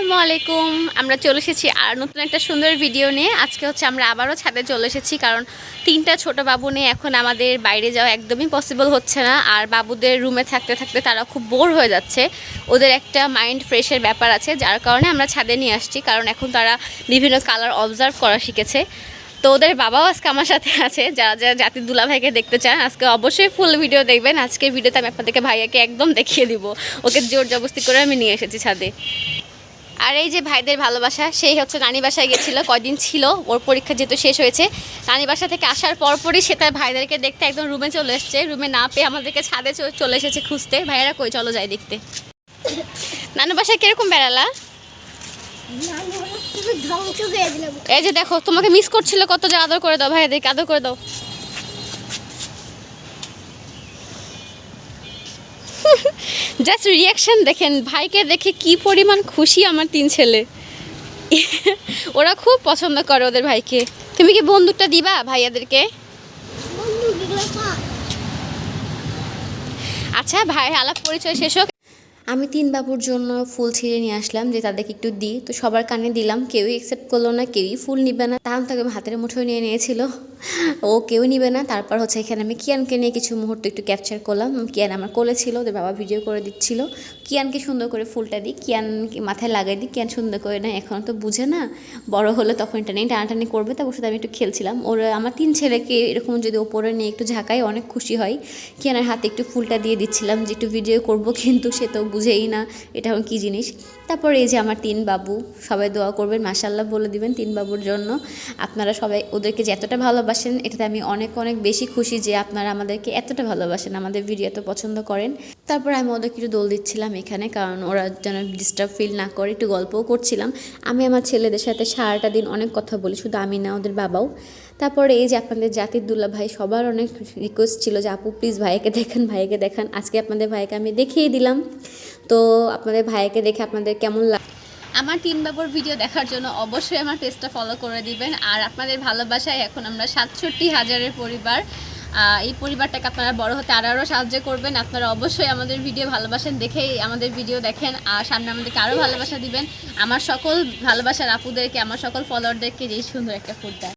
আসসালামু আলাইকুম আমরা চলে এসেছি আর নতুন একটা সুন্দর ভিডিও নিয়ে। আজকে হচ্ছে আমরা আবারও ছাদে চলে এসেছি, কারণ তিনটা ছোট বাবু নিয়ে এখন আমাদের বাইরে যাওয়া একদমই পসিবল হচ্ছে না। আর বাবুদের রুমে থাকতে থাকতে তারা খুব বোর হয়ে যাচ্ছে। ওদের একটা মাইন্ড ফ্রেশের ব্যাপার আছে, যার কারণে আমরা ছাদে নিয়ে আসছি, কারণ এখন তারা বিভিন্ন কালার অবজার্ভ করা শিখেছে। তো ওদের বাবাও আজকে আমার সাথে আছে, যারা যারা জাতির দুলাভাইকে দেখতে চান, আজকে অবশ্যই ফুল ভিডিও দেখবেন। আজকের ভিডিওতে আমি আপনাদেরকে ভাইয়াকে একদম দেখিয়ে দিব। ওকে জোর জবস্তি করে আমি নিয়ে এসেছি ছাদে। আর এই যে ভাইদের ভালোবাসা সেই হচ্ছে নানি বাসায় গেছিল কয়দিন ছিল ওর পরীক্ষা যেহেতু শেষ হয়েছে। নানি বাসা থেকে আসার পরপরই সে তার ভাইদেরকে দেখতে একদম রুমে চলে এসছে। রুমে না পেয়ে আমাদেরকে ছাদে চলে এসেছে খুঁজতে। ভাইয়েরা কই চলো যাই দেখতে। নানু বাসায় কীরকম বেড়ালা? এই যে দেখো তোমাকে মিস করছিল কত যে আদর করে দাও ভাইয়াদেরকে আদর করে দাও। জাস্ট রিয়াকশন দেখেন, ভাইকে দেখে কি পরিমাণ খুশি আমার তিন ছেলে। ওরা খুব পছন্দ করে ওদের ভাইকে। তুমি কি বন্দুকটা দিবা ভাইয়াদেরকে? আচ্ছা ভাই, আলাপ পরিচয় শেষ হোক। আমি তিন বাবুর জন্য ফুল ছিঁড়ে নিয়ে আসলাম, যে তাদেরকে একটু দিই। তো সবার কানে দিলাম, কেউই অ্যাকসেপ্ট করল না, কেউই ফুল নিবে না। তাহলে তাকে হাতের মুঠোয় নিয়ে নিয়েছিল। ও কেউ নিবে না। তারপর হচ্ছে এখানে আমি কিয়ানকে নিয়ে কিছু মুহূর্ত একটু ক্যাপচার করলাম। কিয়ান আমার কোলে ছিল, ওদের বাবা ভিডিও করে দিচ্ছিল। কিয়ানকে সুন্দর করে ফুলটা দিই কিয়ান মাথায় লাগাই দিই। কিয়ান সুন্দর করে না, এখন তো বুঝে না। বড় হলে তখন এটা নিয়ে টানাটানি করবে তারপর সাথে আমি একটু খেলছিলাম। ওর, আমার তিন ছেলেকে এরকম যদি ওপরে নিয়ে একটু ঝাঁকাই, অনেক খুশি হয়। কিয়ানের হাতে একটু ফুলটা দিয়ে দিচ্ছিলাম যে একটু ভিডিও করব, কিন্তু সে তো বুঝেই না এটা এখন কী জিনিস। তারপর এই যে আমার তিন বাবু, সবাই দোয়া করবেন মাসাল্লাহ বলে দিবেন তিন বাবুর জন্য। আপনারা সবাই ওদেরকে যে এতটা ভালোবাসেন, এটাতে আমি অনেক অনেক বেশি খুশি যে আপনারা আমাদেরকে এতটা ভালোবাসেন, আমাদের ভিডিও এত পছন্দ করেন। তারপর আমি ওদেরকে একটু দোল দিচ্ছিলাম এখানে, কারণ ওরা যেন ডিস্টার্ব ফিল না করে, একটু গল্পও করছিলাম। আমি আমার ছেলেদের সাথে সারাটা দিন অনেক কথা বলি, শুধু আমি না, ওদের বাবাও। তারপরে এই যে আপনাদের জাতির দুল্লা ভাই, সবার অনেক রিকোয়েস্ট ছিল যে, আপু প্লিজ ভাইকে দেখান ভাইকে দেখান। আজকে আপনাদের ভাইকে আমি দেখিয়ে দিলাম। তো আপনাদের ভাইকে দেখে আপনাদের কেমন লাগ আমার তিন বাবুর ভিডিও দেখার জন্য অবশ্যই আমার পেজটা ফলো করে দিবেন। আর আপনাদের ভালোবাসায় এখন আমরা সাতষট্টি হাজারের পরিবার। এই পরিবারটাকে আপনারা বড় হতে আরও সাহায্য করবেন। আপনারা অবশ্যই আমাদের ভিডিও ভালোবাসেন দেখেই আমাদের ভিডিও দেখেন। আর সামনে আমাদেরকে আরও ভালোবাসা দিবেন। আমার সকল ভালোবাসার আপুদেরকে, আমার সকল ফলোয়ারদেরকে যেই সুন্দর একটা দেয়।